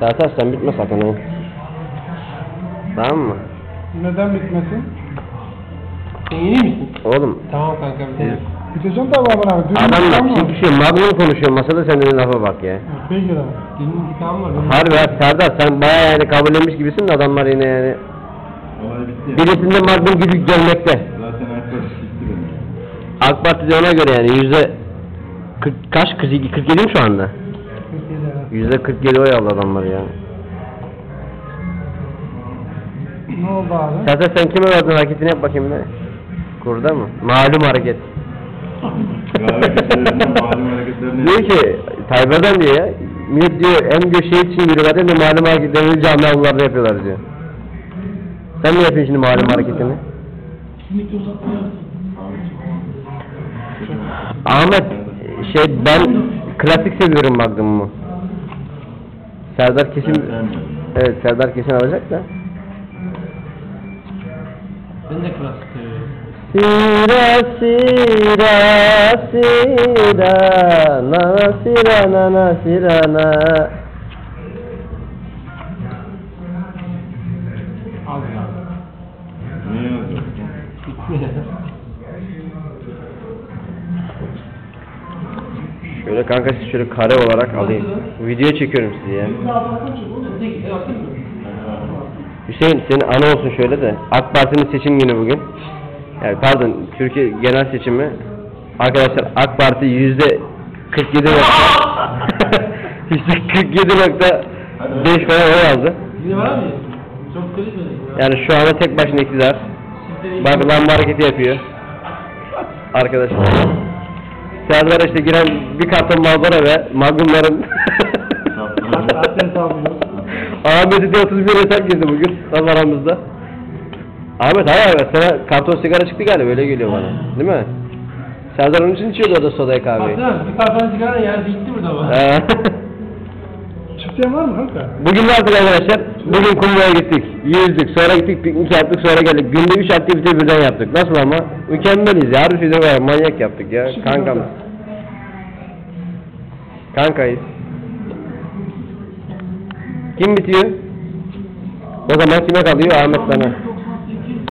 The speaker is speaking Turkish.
Sertaç sen bitme sakın ha. Tamam mı? Neden bitmesin? Sen yeni misin? Oğlum Tamam kanka tane. Biteceğim tabii abi abi. Dün adam var. şimdi şey Magnum konuşuyor masada sen de lafa bak ya. Peki abi. Senin intikamın var. Harbi ya Serdar sen baya yani kabullenmiş gibisin de adamlar yine yani. Olay bitti. Birisinde Magnum gibi gelmekte. Zaten arkadaş gitti benim. AK Parti de ona göre yani yüzde 40, kaç 42 47 mi şu anda? Yüzde 47 oy aldı adamlar ya. Ne oldu abi? Sertaç sen kime verdin hareketini yap bakayım be. Kurda mı? Malum hareket. Diyor ki Tayyip Erdoğan diyor ya. Millet diyor hem diyor şey için yürüyorlar hem de malum hareketlerini cami avlularda yapıyorlar diyor. Sen ne yapıyorsun şimdi malum hareketini? Ahmet şey ben klasik seviyorum Magnum'u. Serdar kesin evet Serdar kesin alacak da. Ben de klasik seviyorum. Sira sira sira na sira na na sira na Al ya. Niye yazıyorsun? Şöyle kanka siz şöyle kare olarak alayım. Video çekiyorum sizi. Hüseyin senin ana olsun şöyle de. AK Parti'nin seçim günü bugün. Yani pardon Türkiye genel seçimi. Arkadaşlar AK Parti yüzde 47 nokta yüzde 47 nokta 5 falan oy aldı. Yani şu anda tek başına iktidar. Bak lamba hareketi yapıyor. Arkadaşlar. Serdar işte giren bir karton Marlboro ve Magnum'ların. Ahmet'e de 31 hesap girdi bugün tam aramızda. Ahmet hayır hayır sana karton sigara çıktı galiba öyle geliyor bana. Değil mi? Serdar onun için içiyordu o da sodayı kahveyi. Baksana bir karton sigara yani bitti burada bak. Çiftliğin var mı kanka? Bugün ne yaptık arkadaşlar? Bugün kumluya gittik. Yüzdük, sonra gittik piknik yaptık, sonra geldik. Günde 3 aktivite birden yaptık. Nasıl ama? Mükemmeliz ya. Harbi şeyde var. Manyak yaptık ya. Şimdi Kankam. burada. Kankayız. Kim bitiyor? O zaman kime kalıyor? Ahmet sana.